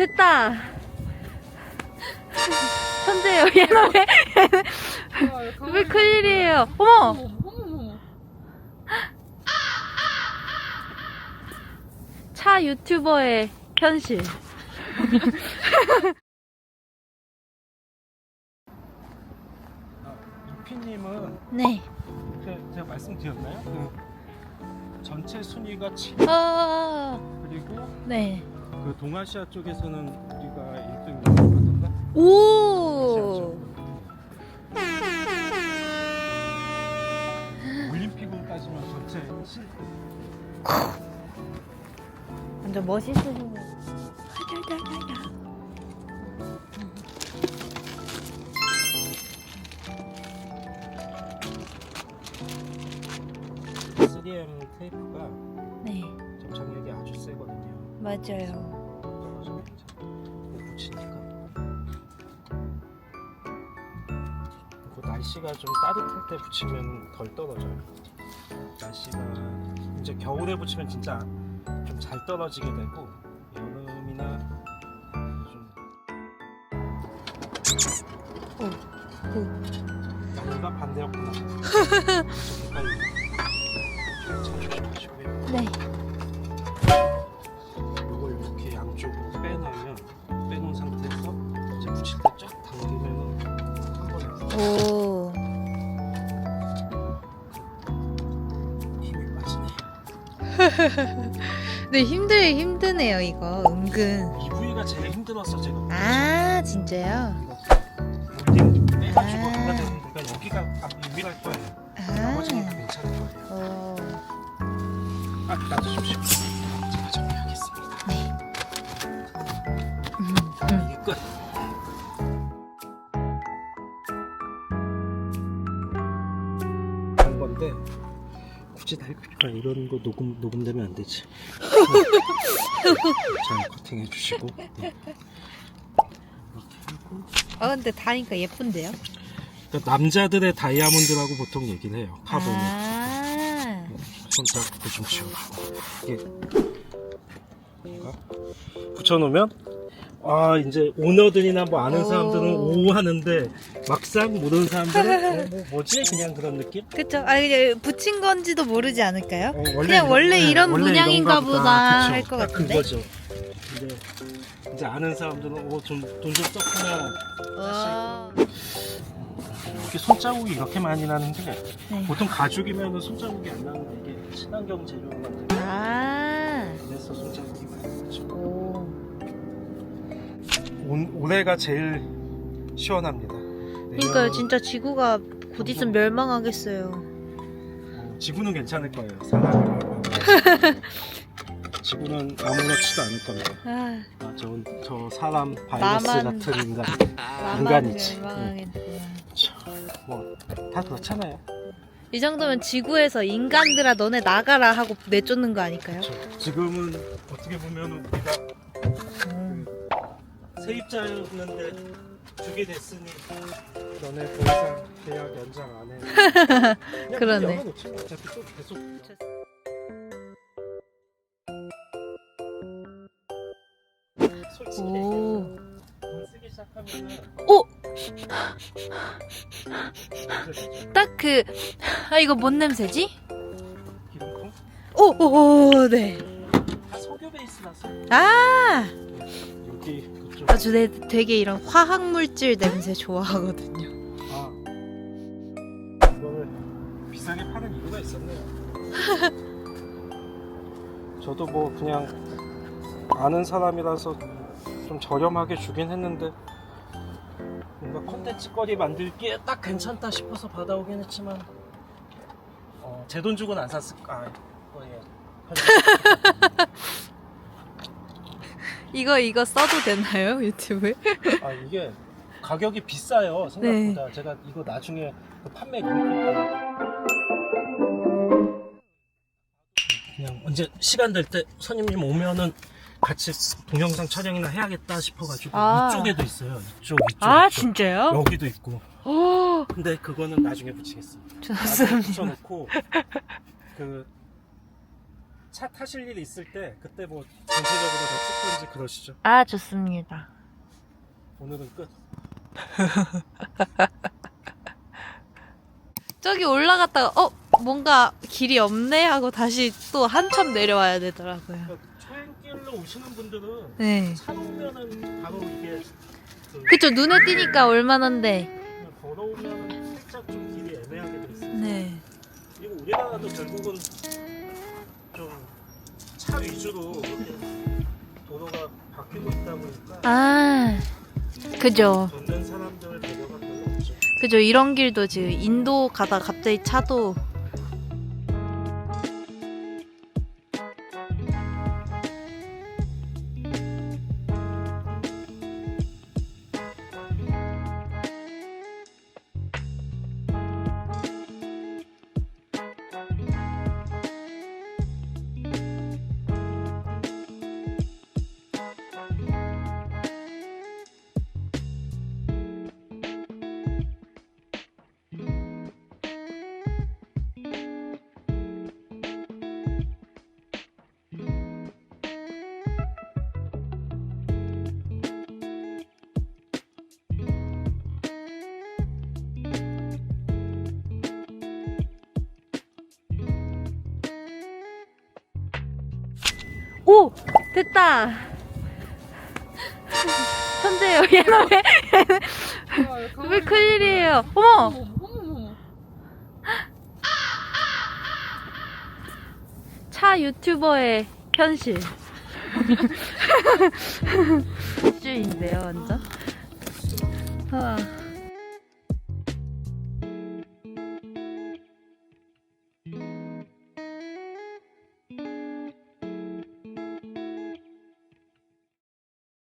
됐다. 천재예요. 얘는 왜, 얘는 왜 큰일이에요? 어머! 어머. 차 유튜버의 현실. 이피님은 네. 그 제가 말씀드렸나요? 그 전체 순위가 7 아, 그리고 네. 그 동아시아 쪽에서는 우리가 1등이라던가 오! 올림픽으로 따지면 전체 7 완전 멋있으시네. 그 3M 테이프가 네, 접착력이 아주 세거든요. 맞아요. 날씨가 좀 따뜻할 때 붙이면 덜 떨어져요. 날씨가 이제 겨울에 붙이면 진짜 좀 잘 떨어지게 되고 여름이나 좀 나무가 반대였구나. 빨리 빠지네. 네, 힘들, 힘드네요, 이거. 은근. 이 부위가 제일 힘들었어 제가. 아, 진짜요? 빼가지고 아. 보니까 여기가 아, 유일할 거예요. 아. 나머지는 다 괜찮을 거예요. 어. 아 놔두십시오. 제가 정리하겠습니다. 음, 음. 이게 끝. 한 건데 굳이 날 필요가 이런 거 녹음 녹음되면 안 되지. 잘 커팅해 주시고 네. 하고 아, 근데 다니까 예쁜데요? 그러니까 남자들의 다이아몬드라고 보통 얘기를 해요. 카본이 아. 손잡고 좀 치우고 이게 뭔가 붙여놓으면 아 이제 오너들이나 뭐 아는 오. 사람들은 오 하는데 막상 모르는 사람들은 어, 뭐 뭐지 그냥 그런 느낌? 그쵸. 아, 그냥 붙인 건지도 모르지 않을까요? 어, 그냥 원래 이런 원래 문양인가 이런가 보다 그쵸. 할 것 딱 같은데? 그거죠. 근데 이제 아는 사람들은 오좀돈 좀 썼구나. 와. 이렇게 손자국이 이렇게 많이 나는 게 네. 보통 가죽이면 손자국이 안 나는 게 이게 친환경 재료로 만든 아. 그래서 손자국이 올, 올해가 제일 시원합니다. 그러니까요, 내년, 진짜 지구가 곧 있으면 멸망하겠어요. 어, 지구는 괜찮을 거예요. 사람이. 지구는 아무렇지도 않을 겁니다. 아, 아, 저, 저 사람 바이러스 나만- 같은 인간. 나만 인간이지. 멸망하겠구나. 뭐다 그렇잖아요. 이 정도면 지구에서 인간들아 너네 나가라 하고 내쫓는 거 아닐까요? 저, 지금은 어떻게 보면 우리가 음. 세입자였는데 주게 됐으니 너네 더 이상 계약 연장 안 해. 그냥 그러네. 열어놓지 뭐. 어차피 또 계속 솔직히 오. 돈 쓰기 시작하면은 오! 이제 딱 그, 아, 이거 뭔 냄새지? 기름통 오, 오, 오, 네. 다 석유 베이스라서 아! 아, 저 내- 되게 이런 화학물질 냄새 좋아하거든요. 아 이거를 비싸게 파는 이유가 있었네요. 저도 뭐 그냥 아는 사람이라서 좀 저렴하게 주긴 했는데 뭔가 콘텐츠 거리 만들기에 딱 괜찮다 싶어서 받아오긴 했지만 어, 제 돈 주고는 안 샀을 아 거예요. 이거, 이거 써도 되나요? 유튜브에? 아 이게 가격이 비싸요 생각보다 제가 이거 나중에 그 판매 그냥 언제 시간 될 때 손님님 오면은 같이 동영상 촬영이나 해야겠다 싶어가지고 아. 이쪽에도 있어요 이쪽 이쪽 아, 이쪽. 진짜요? 여기도 있고 오, 근데 그거는 나중에 붙이겠습니다 나중에 좋습니다. 붙여놓고 그 차 타실 일 있을 때 그때 뭐 전체적으로 더 찍든지 그러시죠. 아 좋습니다. 오늘은 끝. 저기 올라갔다가 어 뭔가 길이 없네 하고 다시 또 한참 내려와야 되더라고요. 그러니까 초행길로 오시는 분들은 네. 차 놓으면은 바로 이게 그 그쵸 눈에 띄니까 얼마나인데. 그냥 걸어오면은 살짝 좀 길이 애매하게 돼 있어요. 네. 그리고 우리나라도 결국은 좀 차 위주로 도로가 바뀌고 있다 보니까 아 그죠. 걷는 사람들 배려가 별로 없죠. 그죠 이런 길도 지금 인도 가다 갑자기 차도 오 됐다. 천재예요 얘는 왜? 왜 큰일이에요? 어머 차 유튜버의 현실. 주인데요 완전. 아.